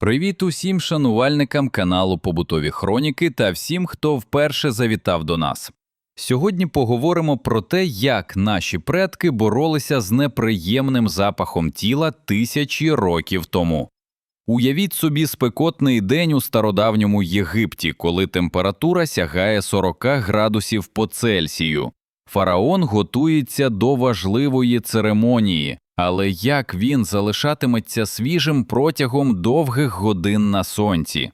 Привіт усім шанувальникам каналу Побутові Хроніки та всім, хто вперше завітав до нас. Сьогодні поговоримо про те, як наші предки боролися з неприємним запахом тіла тисячі років тому. Уявіть собі спекотний день у стародавньому Єгипті, коли температура сягає 40 градусів по Цельсію. Фараон готується до важливої церемонії, але як він залишатиметься свіжим протягом довгих годин на сонці?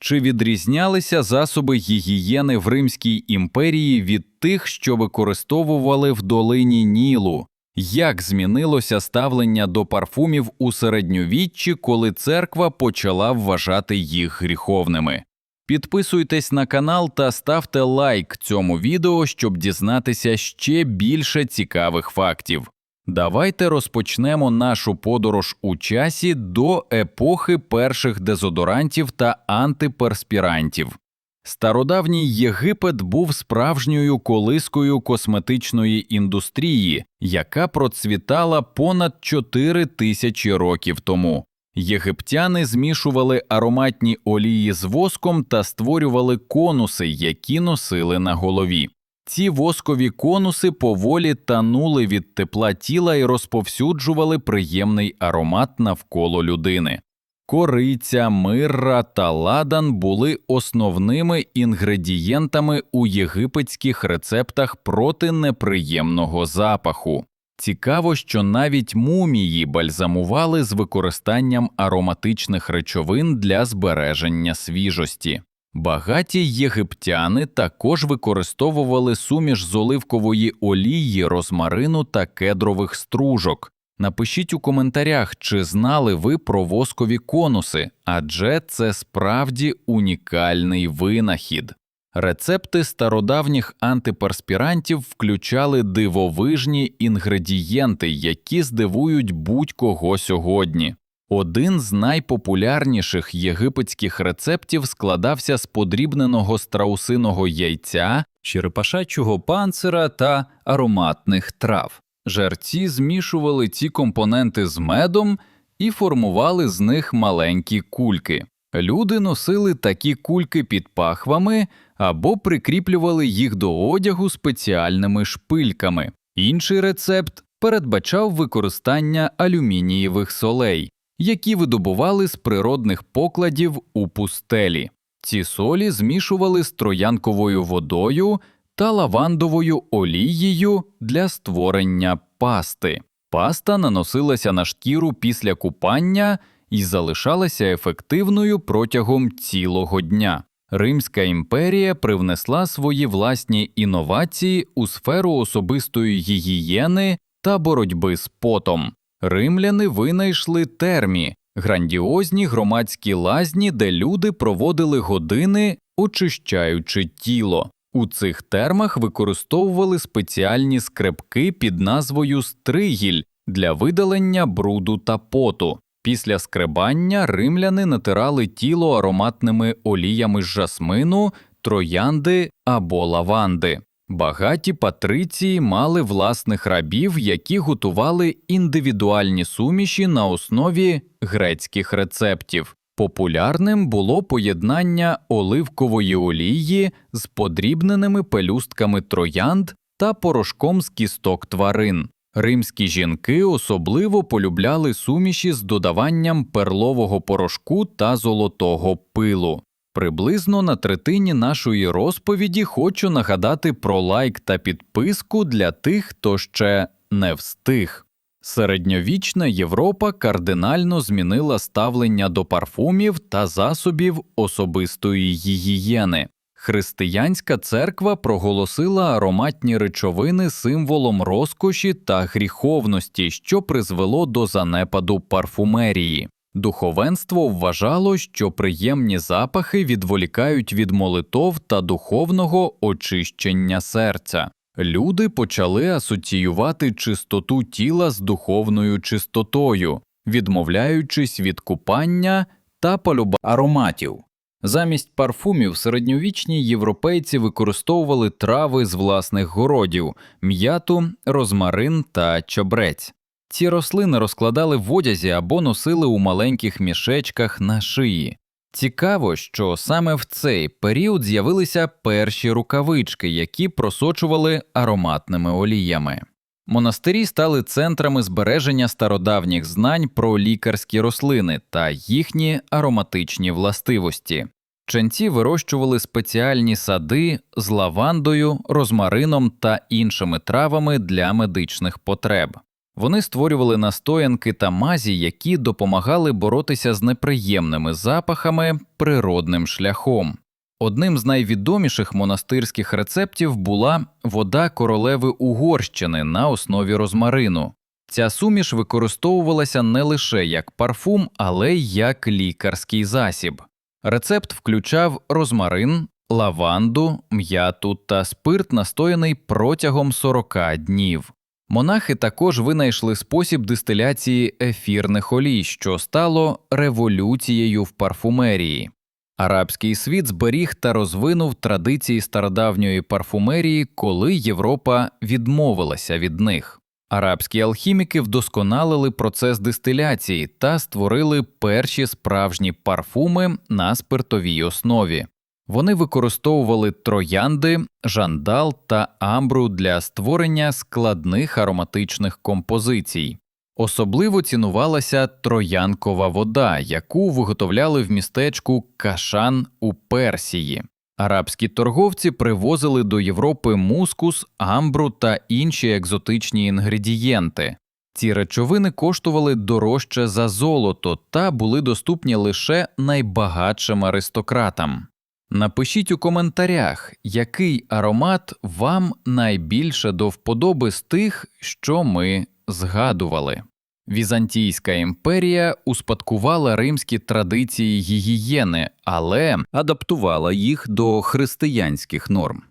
Чи відрізнялися засоби гігієни в Римській імперії від тих, що використовували в долині Нілу? Як змінилося ставлення до парфумів у середньовіччі, коли церква почала вважати їх гріховними? Підписуйтесь на канал та ставте лайк цьому відео, щоб дізнатися ще більше цікавих фактів. Давайте розпочнемо нашу подорож у часі до епохи перших дезодорантів та антиперспірантів. Стародавній Єгипет був справжньою колискою косметичної індустрії, яка процвітала понад 4 тисячі років тому. Єгиптяни змішували ароматні олії з воском та створювали конуси, які носили на голові. Ці воскові конуси поволі танули від тепла тіла і розповсюджували приємний аромат навколо людини. Кориця, мирра та ладан були основними інгредієнтами у єгипетських рецептах проти неприємного запаху. Цікаво, що навіть мумії бальзамували з використанням ароматичних речовин для збереження свіжості. Багаті єгиптяни також використовували суміш з оливкової олії, розмарину та кедрових стружок. Напишіть у коментарях, чи знали ви про воскові конуси, адже це справді унікальний винахід. Рецепти стародавніх антиперспірантів включали дивовижні інгредієнти, які здивують будь-кого сьогодні. Один з найпопулярніших єгипетських рецептів складався з подрібненого страусиного яйця, черепашачого панцира та ароматних трав. Жерці змішували ці компоненти з медом і формували з них маленькі кульки. Люди носили такі кульки під пахвами або прикріплювали їх до одягу спеціальними шпильками. Інший рецепт передбачав використання алюмінієвих солей, які видобували з природних покладів у пустелі. Ці солі змішували з троянковою водою та лавандовою олією для створення пасти. Паста наносилася на шкіру після купання і залишалася ефективною протягом цілого дня. Римська імперія привнесла свої власні інновації у сферу особистої гігієни та боротьби з потом. Римляни винайшли термі, грандіозні громадські лазні, де люди проводили години, очищаючи тіло. У цих термах використовували спеціальні скрепки під назвою стригіль для видалення бруду та поту. Після скребання римляни натирали тіло ароматними оліями жасмину, троянди або лаванди. Багаті патриції мали власних рабів, які готували індивідуальні суміші на основі грецьких рецептів. Популярним було поєднання оливкової олії з подрібненими пелюстками троянд та порошком з кісток тварин. Римські жінки особливо полюбляли суміші з додаванням перлового порошку та золотого пилу. Приблизно на третині нашої розповіді хочу нагадати про лайк та підписку для тих, хто ще не встиг. Середньовічна Європа кардинально змінила ставлення до парфумів та засобів особистої гігієни. Християнська церква проголосила ароматні речовини символом розкоші та гріховності, що призвело до занепаду парфумерії. Духовенство вважало, що приємні запахи відволікають від молитов та духовного очищення серця. Люди почали асоціювати чистоту тіла з духовною чистотою, відмовляючись від купання та полюба ароматів. Замість парфумів середньовічні європейці використовували трави з власних городів, м'яту, розмарин та чобрець. Ці рослини розкладали в одязі або носили у маленьких мішечках на шиї. Цікаво, що саме в цей період з'явилися перші рукавички, які просочували ароматними оліями. Монастирі стали центрами збереження стародавніх знань про лікарські рослини та їхні ароматичні властивості. Ченці вирощували спеціальні сади з лавандою, розмарином та іншими травами для медичних потреб. Вони створювали настоянки та мазі, які допомагали боротися з неприємними запахами природним шляхом. Одним з найвідоміших монастирських рецептів була вода королеви Угорщини на основі розмарину. Ця суміш використовувалася не лише як парфум, але й як лікарський засіб. Рецепт включав розмарин, лаванду, м'яту та спирт, настояний протягом 40 днів. Монахи також винайшли спосіб дистиляції ефірних олій, що стало революцією в парфумерії. Арабський світ зберіг та розвинув традиції стародавньої парфумерії, коли Європа відмовилася від них. Арабські алхіміки вдосконалили процес дистиляції та створили перші справжні парфуми на спиртовій основі. Вони використовували троянди, жандал та амбру для створення складних ароматичних композицій. Особливо цінувалася троянкова вода, яку виготовляли в містечку Кашан у Персії. Арабські торговці привозили до Європи мускус, амбру та інші екзотичні інгредієнти. Ці речовини коштували дорожче за золото та були доступні лише найбагатшим аристократам. Напишіть у коментарях, який аромат вам найбільше до вподоби з тих, що ми згадували. Візантійська імперія успадкувала римські традиції гігієни, але адаптувала їх до християнських норм.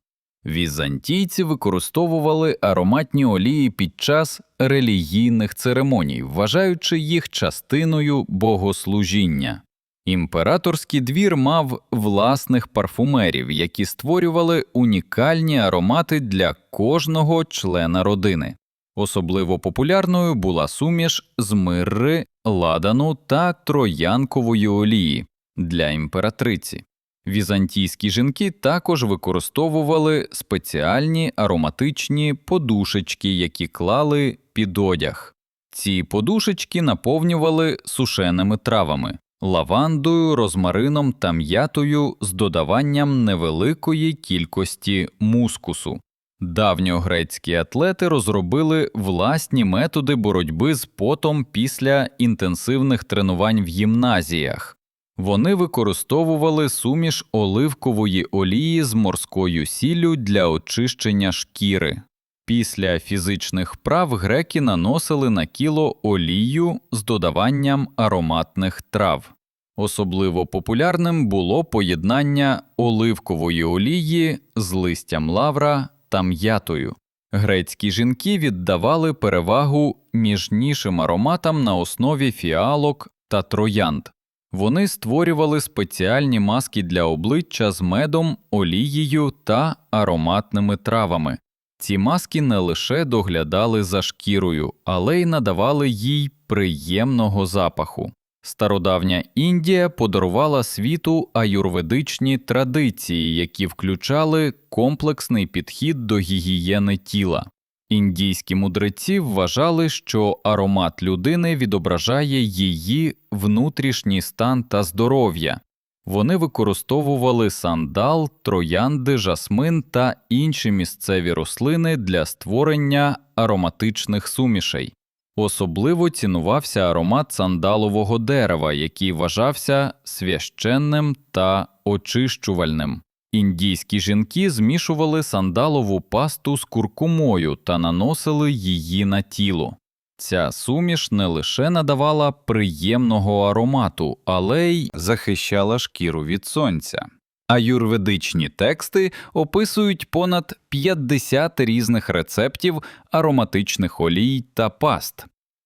Візантійці використовували ароматні олії під час релігійних церемоній, вважаючи їх частиною богослужіння. Імператорський двір мав власних парфумерів, які створювали унікальні аромати для кожного члена родини. Особливо популярною була суміш з мирри, ладану та троянкової олії для імператриці. Візантійські жінки також використовували спеціальні ароматичні подушечки, які клали під одяг. Ці подушечки наповнювали сушеними травами, лавандою, розмарином та м'ятою з додаванням невеликої кількості мускусу. Давньогрецькі атлети розробили власні методи боротьби з потом після інтенсивних тренувань в гімназіях. Вони використовували суміш оливкової олії з морською сіллю для очищення шкіри. Після фізичних вправ греки наносили на кіло олію з додаванням ароматних трав. Особливо популярним було поєднання оливкової олії з листям лавра та м'ятою. Грецькі жінки віддавали перевагу ніжнішим ароматам на основі фіалок та троянд. Вони створювали спеціальні маски для обличчя з медом, олією та ароматними травами. Ці маски не лише доглядали за шкірою, але й надавали їй приємного запаху. Стародавня Індія подарувала світу аюрведичні традиції, які включали комплексний підхід до гігієни тіла. Індійські мудреці вважали, що аромат людини відображає її внутрішній стан та здоров'я. Вони використовували сандал, троянди, жасмин та інші місцеві рослини для створення ароматичних сумішей. Особливо цінувався аромат сандалового дерева, який вважався священним та очищувальним. Індійські жінки змішували сандалову пасту з куркумою та наносили її на тіло. Ця суміш не лише надавала приємного аромату, але й захищала шкіру від сонця. Аюрведичні тексти описують понад 50 різних рецептів ароматичних олій та паст.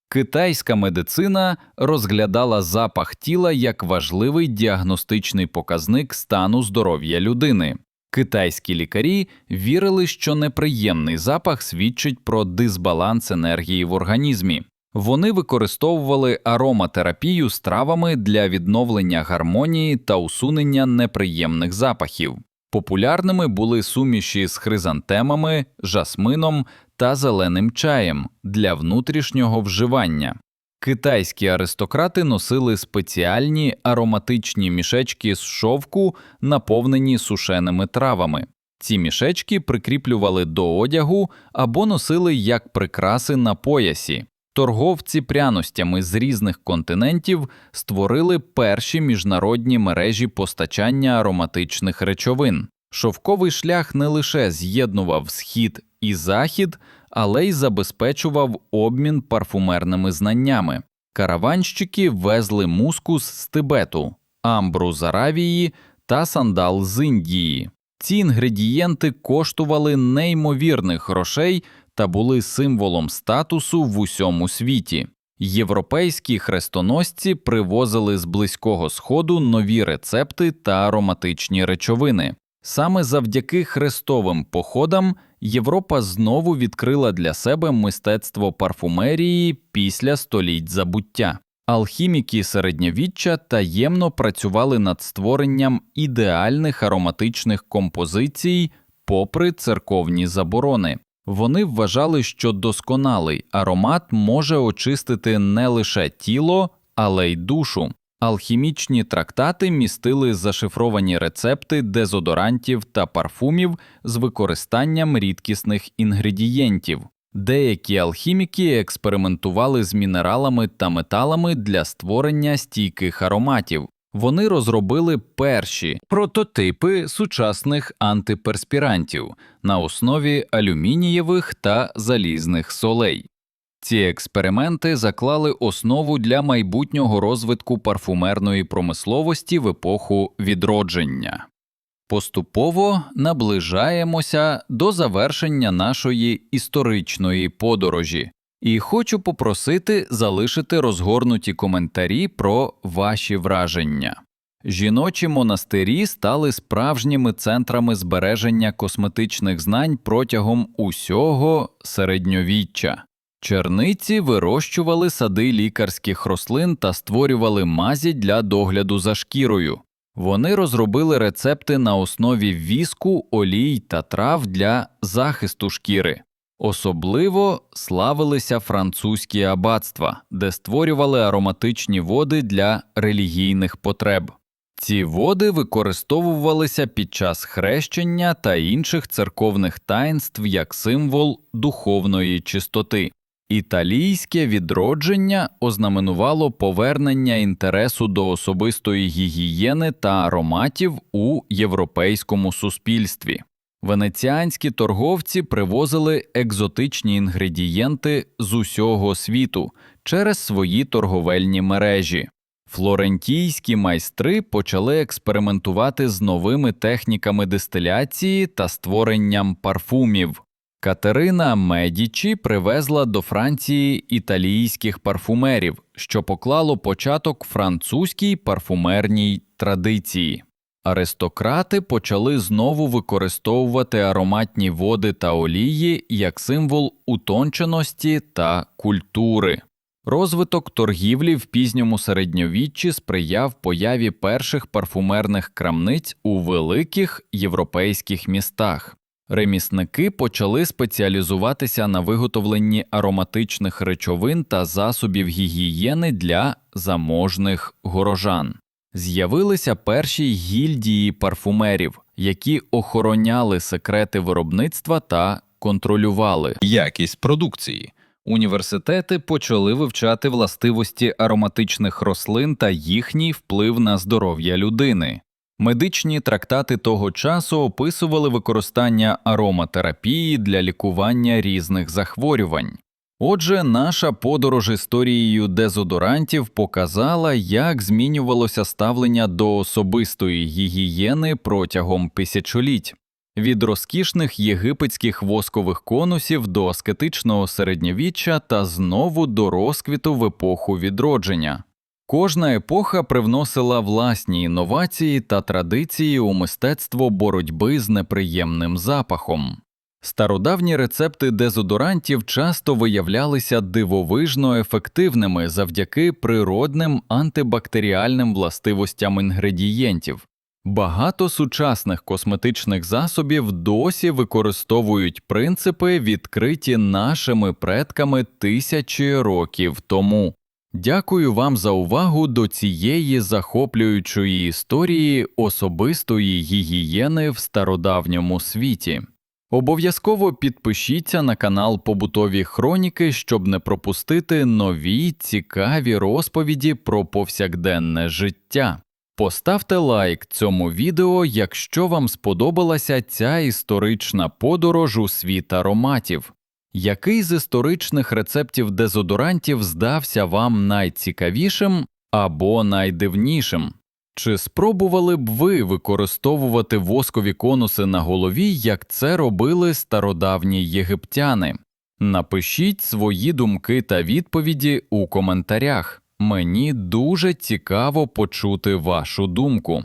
Китайська медицина розглядала запах тіла як важливий діагностичний показник стану здоров'я людини. Китайські лікарі вірили, що неприємний запах свідчить про дисбаланс енергії в організмі. Вони використовували ароматерапію з травами для відновлення гармонії та усунення неприємних запахів. Популярними були суміші з хризантемами, жасмином та зеленим чаєм для внутрішнього вживання. Китайські аристократи носили спеціальні ароматичні мішечки з шовку, наповнені сушеними травами. Ці мішечки прикріплювали до одягу або носили як прикраси на поясі. Торговці пряностями з різних континентів створили перші міжнародні мережі постачання ароматичних речовин. Шовковий шлях не лише з'єднував схід і захід, але й забезпечував обмін парфумерними знаннями. Караванщики везли мускус з Тибету, амбру з Аравії та сандал з Індії. Ці інгредієнти коштували неймовірних грошей та були символом статусу в усьому світі. Європейські хрестоносці привозили з близького сходу нові рецепти та ароматичні речовини. Саме завдяки хрестовим походам Європа знову відкрила для себе мистецтво парфумерії після століть забуття. Алхіміки середньовіччя таємно працювали над створенням ідеальних ароматичних композицій, попри церковні заборони. Вони вважали, що досконалий аромат може очистити не лише тіло, але й душу. Алхімічні трактати містили зашифровані рецепти дезодорантів та парфумів з використанням рідкісних інгредієнтів. Деякі алхіміки експериментували з мінералами та металами для створення стійких ароматів. Вони розробили перші прототипи сучасних антиперспірантів на основі алюмінієвих та залізних солей. Ці експерименти заклали основу для майбутнього розвитку парфумерної промисловості в епоху відродження. Поступово наближаємося до завершення нашої історичної подорожі, і хочу попросити залишити розгорнуті коментарі про ваші враження. Жіночі монастирі стали справжніми центрами збереження косметичних знань протягом усього середньовіччя. Черниці вирощували сади лікарських рослин та створювали мазі для догляду за шкірою. Вони розробили рецепти на основі віску, олій та трав для захисту шкіри. Особливо славилися французькі аббатства, де створювали ароматичні води для релігійних потреб. Ці води використовувалися під час хрещення та інших церковних таїнств як символ духовної чистоти. Італійське відродження ознаменувало повернення інтересу до особистої гігієни та ароматів у європейському суспільстві. Венеціанські торговці привозили екзотичні інгредієнти з усього світу через свої торговельні мережі. Флорентійські майстри почали експериментувати з новими техніками дистиляції та створенням парфумів. Катерина Медічі привезла до Франції італійських парфумерів, що поклало початок французькій парфумерній традиції. Аристократи почали знову використовувати ароматні води та олії як символ утонченості та культури. Розвиток торгівлі в пізньому середньовіччі сприяв появі перших парфумерних крамниць у великих європейських містах. Ремісники почали спеціалізуватися на виготовленні ароматичних речовин та засобів гігієни для заможних горожан. З'явилися перші гільдії парфумерів, які охороняли секрети виробництва та контролювали якість продукції. Університети почали вивчати властивості ароматичних рослин та їхній вплив на здоров'я людини. Медичні трактати того часу описували використання ароматерапії для лікування різних захворювань. Отже, наша подорож історією дезодорантів показала, як змінювалося ставлення до особистої гігієни протягом тисячоліть. Від розкішних єгипетських воскових конусів до аскетичного середньовіччя та знову до розквіту в епоху відродження. Кожна епоха привносила власні інновації та традиції у мистецтво боротьби з неприємним запахом. Стародавні рецепти дезодорантів часто виявлялися дивовижно ефективними завдяки природним антибактеріальним властивостям інгредієнтів. Багато сучасних косметичних засобів досі використовують принципи, відкриті нашими предками тисячі років тому. Дякую вам за увагу до цієї захоплюючої історії особистої гігієни в стародавньому світі. Обов'язково підпишіться на канал Побутові Хроніки, щоб не пропустити нові цікаві розповіді про повсякденне життя. Поставте лайк цьому відео, якщо вам сподобалася ця історична подорож у світ ароматів. Який з історичних рецептів дезодорантів здався вам найцікавішим або найдивнішим? Чи спробували б ви використовувати воскові конуси на голові, як це робили стародавні єгиптяни? Напишіть свої думки та відповіді у коментарях. Мені дуже цікаво почути вашу думку.